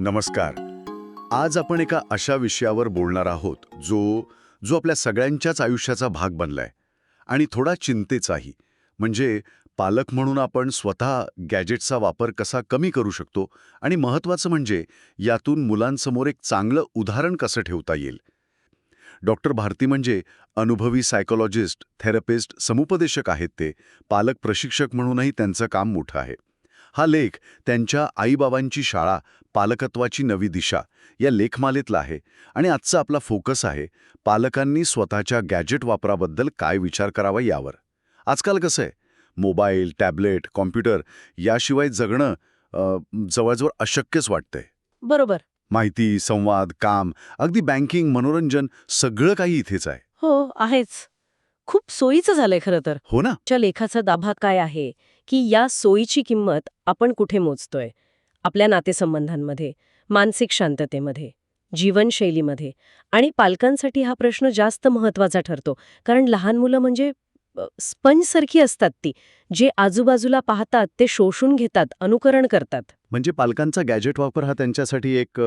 नमस्कार. आज आपण एका अशा विषयावर बोलणार आहोत जो जो आपल्या सगळ्यांच्याच आयुष्याचा भाग बनलाय आणि थोडा चिंतेचाही. म्हणजे पालक म्हणून आपण स्वतः गॅजेटचा वापर कसा कमी करू शकतो आणि महत्त्वाचं म्हणजे यातून मुलांसमोर एक चांगलं उदाहरण कसं ठेवता येईल? डॉक्टर भारती म्हणजे अनुभवी सायकोलॉजिस्ट थेरपिस्ट समुपदेशक आहेत ते. पालक प्रशिक्षक म्हणूनही त्यांचं काम मोठं आहे. हा लेख त्यांच्या आईबाबांची शाळा पालकत्वाची नवी दिशा या लेखमालेतला आहे आणि आजचा आपला फोकस आहे पालकांनी स्वतःच्या गॅजेट वापराबद्दल काय विचार करावा यावर. आजकाल कसं आहे? मोबाईल टॅबलेट कॉम्प्युटर याशिवाय जगणं जवळजवळ अशक्यच वाटतंय. बरोबर. माहिती संवाद काम अगदी बँकिंग मनोरंजन सगळं काही इथेच आहे. हो आहेच. खूप सोयीचं झालंय खरं तर. हो ना? च्या लेखाचा दाभा काय आहे? की या सोयीची किंमत आपण कुठे मोजतोय? आपल्या नातेसंबंधांमध्ये मानसिक शांततेमध्ये जीवनशैलीमध्ये आणि पालकांसाठी हा प्रश्न जास्त महत्त्वाचा ठरतो. कारण लहान मुलं म्हणजे स्पंजसारखी असतात ती. जे आजूबाजूला पाहतात ते शोषून घेतात अनुकरण करतात. म्हणजे पालकांचा गॅजेट वापर हा त्यांच्यासाठी एक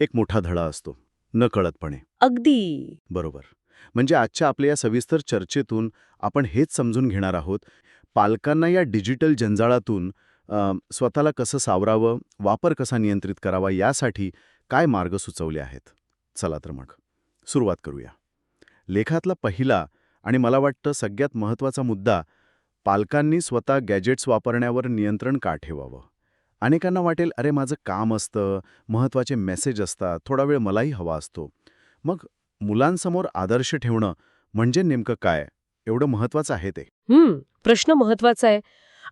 एक मोठा धडा असतो. न कळतपणे अगदी. बरोबर. म्हणजे आजच्या आपल्या या सविस्तर चर्चेतून आपण हेच समजून घेणार आहोत पालकांना या डिजिटल जंजाळातून स्वतःला कसं सावरावं वापर कसा नियंत्रित करावा यासाठी काय मार्ग सुचवले आहेत? चला तर मग. सुरुवात करूया. लेखातला पहिला आणि मला वाटतं सगळ्यात महत्त्वाचा मुद्दा पालकांनी स्वतः गॅजेट्स वापरण्यावर नियंत्रण का ठेवावं? अनेकांना वाटेल अरे माझं काम असतं महत्त्वाचे मेसेज असतात थोडा वेळ मलाही हवा असतो. मग मुलांसमोर आदर्श ठेवणं म्हणजे नेमकं काय? एवढं महत्वाचं आहे ते. हम्म प्रश्न महत्त्वाचा आहे.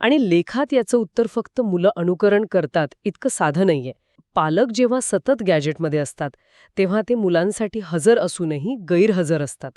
आणि लेखात याचं उत्तर फक्त मुलं अनुकरण करतात इतकं साधं नाहीये. पालक जेव्हा सतत गॅजेटमध्ये असतात तेव्हा ते मुलांसाठी हजर असूनही गैरहजर असतात.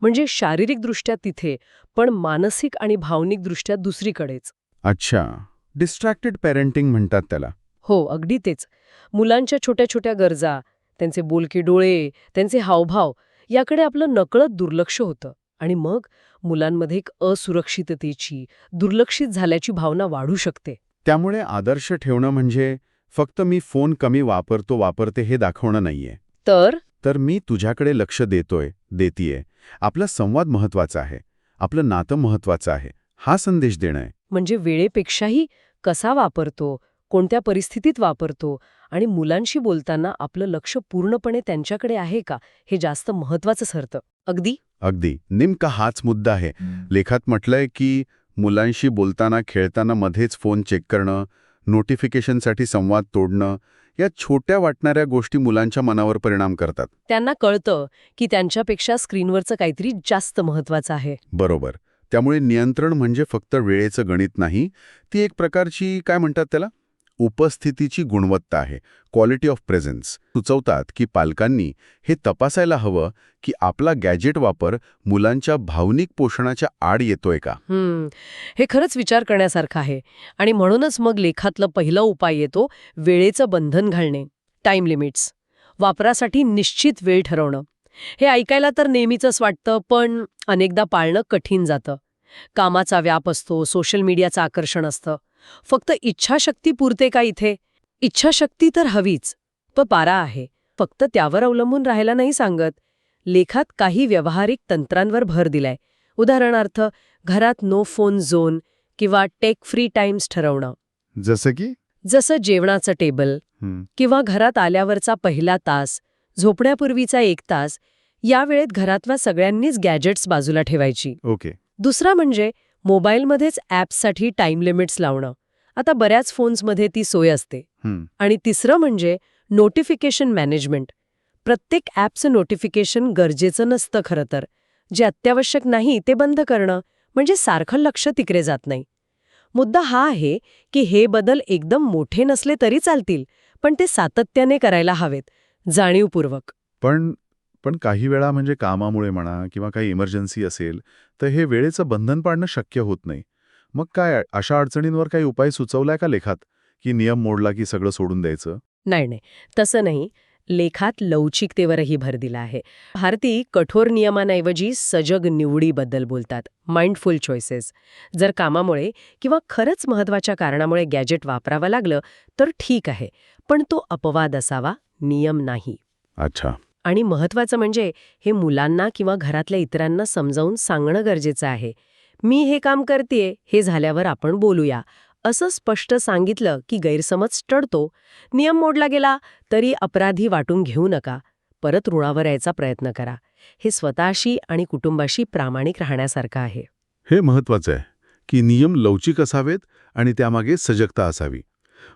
म्हणजे शारीरिकदृष्ट्या तिथे पण मानसिक आणि भावनिकदृष्ट्या दुसरीकडेच. अच्छा. डिस्ट्रॅक्टेड पेरेंटिंग म्हणतात त्याला. हो अगदी तेच. मुलांच्या छोट्या छोट्या गरजा त्यांचे बोलके डोळे त्यांचे हावभाव याकडे आपलं नकळत दुर्लक्ष होतं. आणि मग मुलांमध्ये एक असुरक्षिततेची दुर्लक्षित झाल्याची भावना वाढू शकते. त्यामुळे आदर्श ठेवणं म्हणजे फक्त मी फोन कमी वापरतो वापरते हे दाखवणं नाहीये. तर? तर मी तुझ्याकडे लक्ष देतोय देतीये. आपला संवाद महत्त्वाचा आहे. आपलं नातं महत्वाचं आहे. हा संदेश देणं आहे म्हणजे वेळेपेक्षाही कसा वापरतो कोणत्या परिस्थितीत वापरतो आणि मुलांशी बोलताना आपलं लक्ष पूर्णपणे त्यांच्याकडे आहे का हे जास्त महत्वाचं ठरतं. अगदी? अगदी. नेमका हाच मुद्दा आहे. लेखात म्हटलंय की मुलांशी बोलताना खेळताना मध्येच फोन चेक करणं नोटिफिकेशनसाठी संवाद तोडणं या छोट्या वाटणाऱ्या गोष्टी मुलांच्या मनावर परिणाम करतात. त्यांना कळतं की त्यांच्यापेक्षा स्क्रीनवरचं काहीतरी जास्त महत्वाचं आहे. बरोबर. त्यामुळे नियंत्रण म्हणजे फक्त वेळेचं गणित नाही. ती एक प्रकारची काय म्हणतात त्याला? उपस्थितीची गुणवत्ता आहे. क्वालिटी ऑफ प्रेझेन्स सुचवतात की पालकांनी हे तपासायला हवं की आपला गॅजेट वापर मुलांच्या भावनिक पोषणाच्या आड येतोय का? हम्म. हे खरंच विचार करण्यासारखं आहे. आणि म्हणूनच मग लेखातलं पहिला उपाय येतो वेळेचं बंधन घालणे. टाइम लिमिट्स वापरासाठी निश्चित वेळ ठरवणं. हे ऐकायला तर नेहमीचंच वाटतं पण अनेकदा पाळणं कठीण जातं. कामाचा व्याप असतो सोशल मीडियाचं आकर्षण असतं. फक्त इच्छाशक्ती पुरते का इथे? इच्छाशक्ती तर हवीच. प पारा आहे. फक्त त्यावर अवलंबून राहायला नाही सांगत. लेखात काही व्यावहारिक तंत्रांवर भर दिलाय. उदाहरणार्थ घरात नो फोन झोन किंवा टेक फ्री टाइम्स ठरवणं. जसं की? जसं जेवणाचं टेबल किंवा घरात आल्यावरचा पहिला तास झोपण्यापूर्वीचा एक तास या वेळेत घरातल्या सगळ्यांनीच गॅजेट्स बाजूला ठेवायची. ओके. दुसरा म्हणजे मोबाईलमध्येच ॲप्ससाठी टाईम लिमिट्स लावणं. आता बऱ्याच फोन्समध्ये ती सोय असते. आणि तिसरं म्हणजे नोटिफिकेशन मॅनेजमेंट. प्रत्येक ॲपचं नोटिफिकेशन गरजेचं नसतं खरं तर. जे अत्यावश्यक नाही ते बंद करणं म्हणजे सारखं लक्ष तिकडे जात नाही. मुद्दा हा आहे की हे बदल एकदम मोठे नसले तरी चालतील पण ते सातत्याने करायला हवेत जाणीवपूर्वक. पण पण काही वेळा म्हणजे कामामुळे म्हणा किंवा काही इमर्जन्सी असेल तर हे वेळेचं बंधन पाडणं शक्य होत नाही. मग काय अशा अडचणींवर काही उपाय सुचवलाय का लेखात? की नियम मोडला की सगळं सोडून द्यायचं? नाही नाही. तसं नाही. लेखात लवचिकतेवरही भर दिला आहे. भारती कठोर नियमांऐवजी सजग निवडीबद्दल बोलतात. माइंडफुल चॉईसेस जर कामामुळे किंवा खरंच महत्त्वाच्या कारणामुळे गॅजेट वापरावं लागलं तर ठीक आहे. पण तो अपवाद असावा नियम नाही. अच्छा. आणि महत्वाचं म्हणजे हे मुलांना किंवा घरातल्या इतरांना समजावून सांगणं गरजेचं आहे. मी हे काम करतेय हे झाल्यावर आपण बोलूया. असं स्पष्ट सांगितलं की गैरसमज टळतो. नियम मोडला गेला तरी अपराधी वाटून घेऊ नका. परत रुळावर यायचा प्रयत्न करा. हे स्वतःशी आणि कुटुंबाशी प्रामाणिक राहण्यासारखं आहे. हे महत्वाचं आहे की नियम लवचिक असावेत आणि त्यामागे सजगता असावी.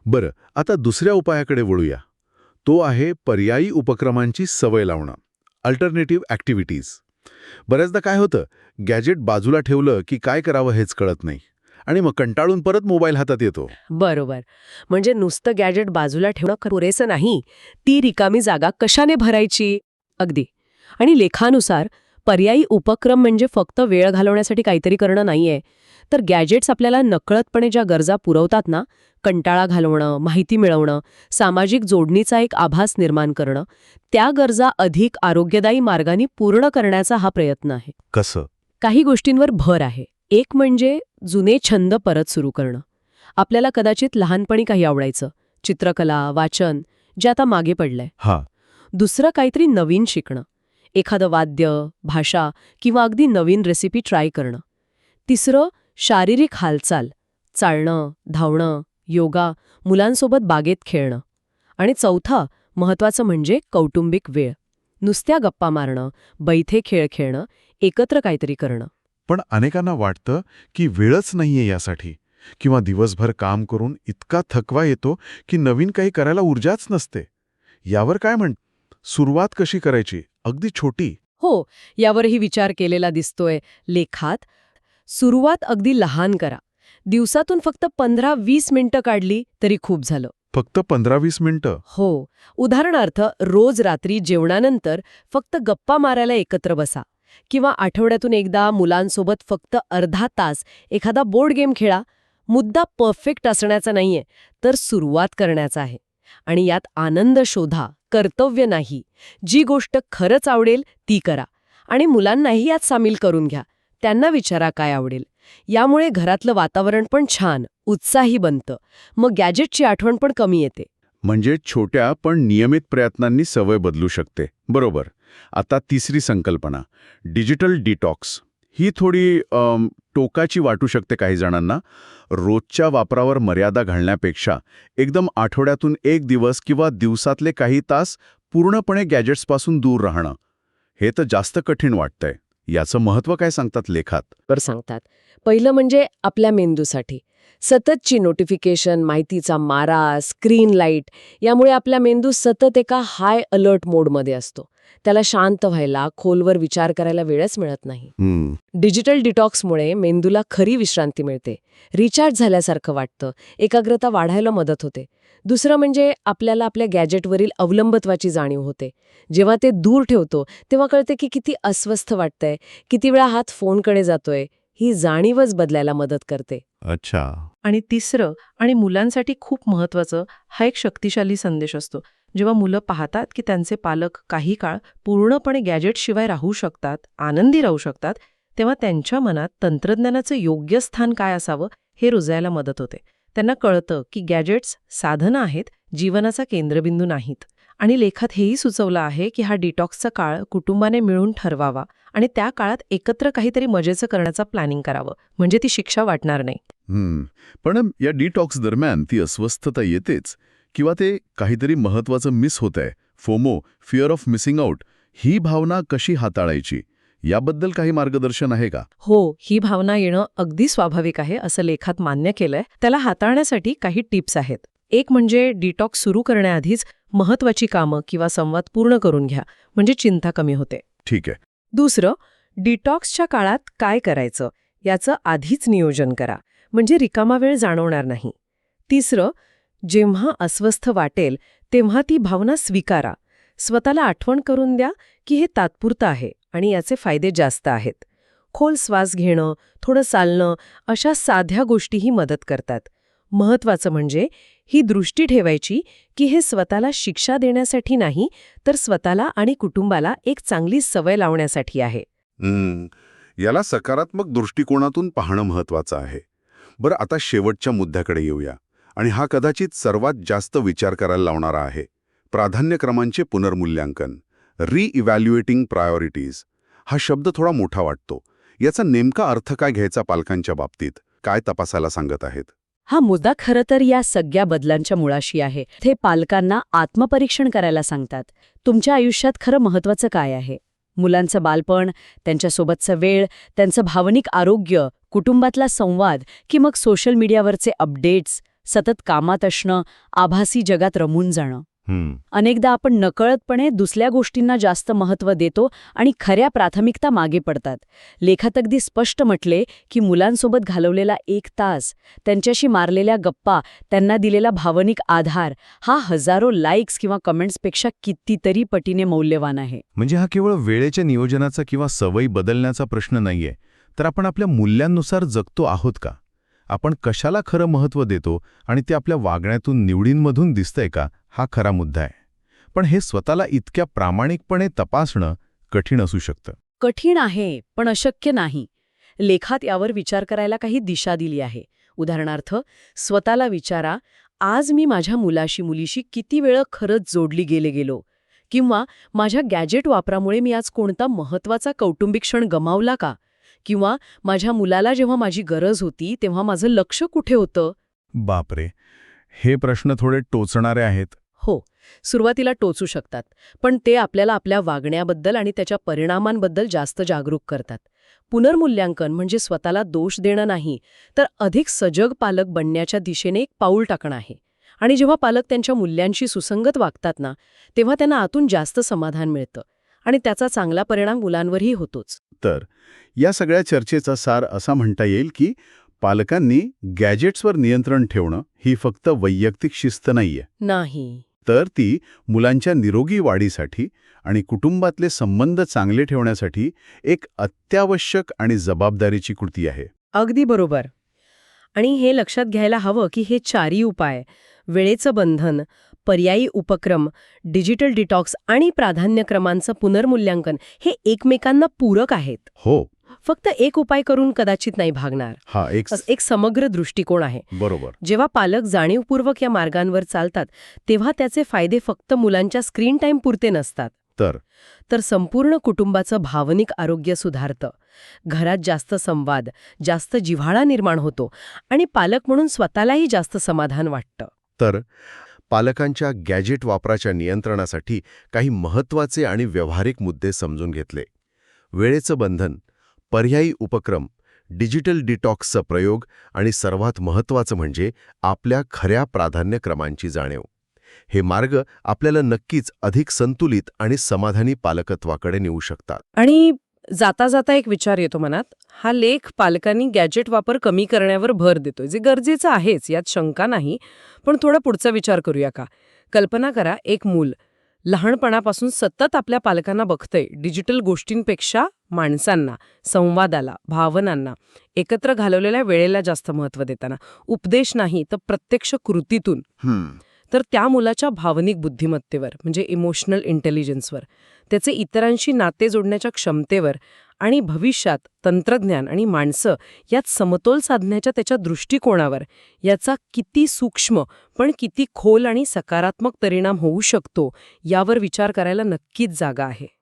बरं आता दुसऱ्या उपायाकडे वळूया. तो आहे पर्यायी उपक्रमांची सवय लावणं. Alternative activities. बऱ्याचदा काय होतं गॅजेट बाजूला ठेवलं की काय करावं हेच कळत नाही आणि मग कंटाळून परत मोबाईल हातात येतो. बरोबर. म्हणजे नुसतं गॅजेट बाजूला ठेवणं पुरेसं नाही ती रिकामी जागा कशाने भरायची? अगदी. आणि लेखानुसार पर्यायी उपक्रम म्हणजे फक्त वेळ घालवण्यासाठी काहीतरी करणं नाहीये. तर गॅजेट्स आपल्याला नकळतपणे ज्या गरजा पुरवतात ना कंटाळा घालवणं माहिती मिळवणं सामाजिक जोडणीचा एक आभास निर्माण करणं त्या गरजा अधिक आरोग्यदायी मार्गाने पूर्ण करण्याचा हा प्रयत्न आहे. कसं? काही गोष्टींवर भर आहे. एक म्हणजे जुने छंद परत सुरू करणं. आपल्याला कदाचित लहानपणी काही आवडायचं. चित्रकला वाचन जे आता मागे पडलंय. दुसरं काहीतरी नवीन शिकणं. एखादं वाद्य भाषा किंवा अगदी नवीन रेसिपी ट्राय करणं. तिसरं शारीरिक हालचाल चालणं धावणं योगा मुलांसोबत बागेत खेळणं. आणि चौथा महत्वाचं म्हणजे कौटुंबिक वेळ. नुसत्या गप्पा मारणं बैठे खेळ खेळणं एकत्र काहीतरी करणं. पण अनेकांना वाटतं की वेळच नाहीये यासाठी. किंवा दिवसभर काम करून इतका थकवा येतो की नवीन काही करायला ऊर्जाच नसते. यावर काय म्हण सुरुवात कशी करायची? अगदी छोटी. हो यावरही विचार केलेला दिसतोय. लेखात सुरुवात अगदी लहान करा. दिवसातून फक्त पंधरा वीस मिनिटं काढली तरी खूप झालं. फक्त पंधरा वीस मिनिटं? हो उदाहरणार्थ रोज रात्री जेवणानंतर फक्त गप्पा मारायला एकत्र बसा. किंवा आठवड्यातून एकदा मुलांसोबत फक्त अर्धा तास एखादा बोर्ड गेम खेळा. मुद्दा परफेक्ट असण्याचा नाहीये तर सुरुवात करण्याचा आहे. आणि यात आनंद शोधा. कर्तव्य नाही. जी गोष्ट खरंच आवडेल ती करा. आणि मुलांनाही यात सामील करून घ्या. त्यांना विचारा काय आवडेल. यामुळे घरातलं वातावरण पण छान उत्साही बनतं. मग गॅजेटची आठवण पण कमी येते. म्हणजे छोट्या पण नियमित प्रयत्नांनी सवय बदलू शकते. बरोबर. आता तिसरी संकल्पना. Digital detox. ही थोडी टोकाची वाटू शकते काही जणांना. रोजच्या वापरावर मर्यादा घालण्यापेक्षा एकदम आठवड्यातून एक दिवस किंवा दिवसातले काही तास पूर्णपणे गॅजेट्सपासून दूर राहणं. हे तर जास्त कठीण वाटतंय. याचं महत्त्व काय सांगतात लेखात? तर सांगतात. पहिलं म्हणजे आपल्या मेंदूसाठी. सततची नोटिफिकेशन माहितीचा मारा स्क्रीन लाइट यामुळे आपला मेंदू सतत एका हाय अलर्ट मोडमध्ये असतो. त्याला शांत व्हायला खोलवर विचार करायला वेळच मिळत नाही. डिजिटल डिटॉक्समुळे मेंदूला खरी विश्रांती मिळते. रिचार्ज झाल्यासारखं वाटतं. एकाग्रता वाढायला मदत होते. दुसरं म्हणजे आपल्याला आपल्या गॅजेटवरील अवलंबत्वाची जाणीव होते. जेव्हा ते दूर ठेवतो तेव्हा कळते की किती अस्वस्थ वाटतंय किती वेळा हात फोनकडे जातोय. ही जाणीवच बदलायला मदत करते. अच्छा. आणि तिसरं आणि मुलांसाठी खूप महत्वाचं हा एक शक्तिशाली संदेश असतो. जेव्हा मुलं पाहतात की त्यांचे पालक काही काळ पूर्णपणे गॅजेटशिवाय राहू शकतात आनंदी राहू शकतात तेव्हा त्यांच्या मनात तंत्रज्ञानाचं योग्य स्थान काय असावं हे रुजायला मदत होते. त्यांना कळतं की गॅजेट्स साधनं आहेत जीवनाचा केंद्रबिंदू नाहीत. आणि लेखात हेही सुचवलं आहे की हा डिटॉक्सचा काळ कुटुंबाने मिळून ठरवावा आणि त्या काळात एकत्र काहीतरी मजेचं करण्याचा प्लॅनिंग करावं. म्हणजे ती शिक्षा वाटणार नाही. पण या डिटॉक्स दरम्यान ती अस्वस्थता येतेच किंवा ते काहीतरी महत्वाचं मिस होत आहे FOMO fear of missing out ही भावना कशी हाताळायची? याबद्दल काही मार्गदर्शन आहे का? हो ही भावना येणं अगदी स्वाभाविक आहे असं लेखात मान्य केलंय. त्याला हाताळण्यासाठी काही टिप्स आहेत. एक म्हणजे डिटॉक्स सुरू करण्याआधीच महत्वाची कामं किंवा संवाद पूर्ण करून घ्या म्हणजे चिंता कमी होते. ठीक आहे. दुसरं डिटॉक्सच्या काळात काय करायचं? याचं आधीच नियोजन करा. म्हणजे रिकामा वेळ जाणवणार नाही. तिसरं जेव्हा अस्वस्थ वाटेल तेव्हा ती भावना स्वीकारा. स्वतःला आठवण करून द्या की हे तात्पुरतं आहे आणि याचे फायदे जास्त आहेत. खोल श्वास घेणं थोडं चालणं अशा साध्या गोष्टीही मदत करतात. महत्वाचं म्हणजे ही दृष्टी ठेवायची की हे स्वतःला शिक्षा देण्यासाठी नाही तर स्वतःला आणि कुटुंबाला एक चांगली सवय लावण्यासाठी आहे. याला सकारात्मक दृष्टिकोनातून पाहणं महत्वाचं आहे. बरं आता शेवटच्या मुद्द्याकडे येऊया. आणि हा कदाचित सर्वात जास्त विचार करायला लावणारा आहे. प्राधान्यक्रमांचे पुनर्मूल्यांकन. रिइव्हॅल्युएटिंग प्रायोरिटीज हा शब्द थोडा मोठा वाटतो. याचा नेमका अर्थ काय घ्यायचा पालकांच्या बाबतीत? काय तपासायला सांगत आहेत? हा मुद्दा खरं तर या सगळ्या बदलांच्या मुळाशी आहे. ते पालकांना आत्मपरीक्षण करायला सांगतात. तुमच्या आयुष्यात खरं महत्वाचं काय आहे? मुलांचं बालपण त्यांच्यासोबतचा वेळ त्यांचं भावनिक आरोग्य कुटुंबातला संवाद की मग सोशल मीडियावरचे अपडेट्स सतत कामात असणं आभासी जगात रमून जाणं. अनेकदा आपण नकळतपणे दुसऱ्या गोष्टींना जास्त महत्त्व देतो आणि खऱ्या प्राथमिकता मागे पडतात. लेखात अगदी स्पष्ट म्हटले की मुलांसोबत घालवलेला एक तास त्यांच्याशी मारलेल्या गप्पा त्यांना दिलेला भावनिक आधार हा हजारो लाईक्स किंवा कमेंट्सपेक्षा कितीतरी पटीने मौल्यवान आहे. म्हणजे हा केवळ वेळेच्या नियोजनाचा किंवा सवयी बदलण्याचा प्रश्न नाहीये तर आपण आपल्या मूल्यांनुसार जगतो आहोत का? आपण कशाला खरं महत्त्व देतो आणि ते आपल्या वागण्यातून निवडींमधून दिसतंय का हा खरा मुद्दा आहे. पण हे स्वतःला इतक्या प्रामाणिकपणे तपासणं कठीण असू शकतं. कठीण आहे पण अशक्य नाही. लेखात यावर विचार करायला काही दिशा दिली आहे. उदाहरणार्थ स्वतःला विचारा आज मी माझ्या मुलाशी मुलीशी किती वेळ खरंच जोडली गेले गेलो? किंवा माझ्या गॅजेट वापरामुळे मी आज कोणता महत्त्वाचा कौटुंबिक क्षण गमावला का? किंवा माझ्या मुलाला जेव्हा माझी गरज होती तेव्हा माझं लक्ष कुठे होतं? बापरे! हे प्रश्न थोडे टोचणारे आहेत. हो सुरुवातीला टोचू शकतात पण ते आपल्याला आपल्या वागण्याबद्दल आणि त्याच्या परिणामांबद्दल जास्त जागरूक करतात. पुनर्मूल्यांकन म्हणजे स्वतःला दोष देणं नाही तर अधिक सजग पालक बनण्याच्या दिशेने एक पाऊल टाकणं आहे. आणि जेव्हा पालक त्यांच्या मूल्यांशी सुसंगत वागतात ना तेव्हा त्यांना आतून जास्त समाधान मिळतं. आणि त्याचा चांगला परिणाम मुलांवरही होतोच. तर या सगळ्या चर्चेचा सार असा म्हणता येईल की पालकांनी गॅजेट्सवर नियंत्रण ठेवणं ही फक्त वैयक्तिक शिस्त नाहीये. नाही. तर ती मुलांच्या निरोगी वाढीसाठी आणि कुटुंबातले संबंध चांगले ठेवण्यासाठी एक अत्यावश्यक आणि जबाबदारीची कृती आहे. अगदी बरोबर. आणि हे लक्षात घ्यायला हवं की हे चारी उपाय वेळेचं बंधन पर्यायी उपक्रम डिजिटल डिटॉक्स आणि प्राधान्यक्रमांचं पुनर्मूल्यांकन हे एकमेकांना पूरक आहेत. हो. फक्त एक उपाय करून कदाचित नाही भागणार. हा एक एक समग्र दृष्टिकोन आहे. बरोबर. जेव्हा पालक जाणीवपूर्वक या मार्गांवर चालतात तेव्हा त्याचे फायदे फक्त मुलांच्या स्क्रीन टाईम पुरते नसतात. तर? तर संपूर्ण कुटुंबाचं भावनिक आरोग्य सुधारतं. घरात जास्त संवाद जास्त जिव्हाळा निर्माण होतो आणि पालक म्हणून स्वतःलाही जास्त समाधान वाटतं. तर? पालकांच्या गॅजेट वापराच्या नियंत्रणासाठी काही महत्त्वाचे आणि व्यावहारिक मुद्दे समजून घेतले. वेळेचं बंधन पर्यायी उपक्रम डिजिटल डिटॉक्सचा प्रयोग आणि सर्वात महत्त्वाचं म्हणजे आपल्या खऱ्या प्राधान्यक्रमांची जाणीव. हे मार्ग आपल्याला नक्कीच अधिक संतुलित आणि समाधानी पालकत्वाकडे नेऊ शकतात. आणि जाता जाता एक विचार येतो मनात हा लेख पालकांनी गॅजेट वापर कमी करण्यावर भर देतोय जे गरजेचं आहेच यात शंका नाही पण थोडा पुढचा विचार करूया का? कल्पना करा एक मूल लहानपणापासून सतत आपल्या पालकांना बघतंय डिजिटल गोष्टींपेक्षा माणसांना संवादाला भावनांना एकत्र घालवलेल्या वेळेला जास्त महत्त्व देताना. उपदेश नाही तर प्रत्यक्ष कृतीतून. हम्म. तर त्या मुलाच्या भावनिक बुद्धिमत्तेवर म्हणजे इमोशनल इंटेलिजन्सवर त्याचे इतरांशी नाते जोडण्याच्या क्षमतेवर आणि भविष्यात तंत्रज्ञान आणि माणसं यात समतोल साधण्याच्या त्याच्या दृष्टिकोनावर याचा किती सूक्ष्म पण किती खोल आणि सकारात्मक परिणाम होऊ शकतो यावर विचार करायला नक्कीच जागा आहे.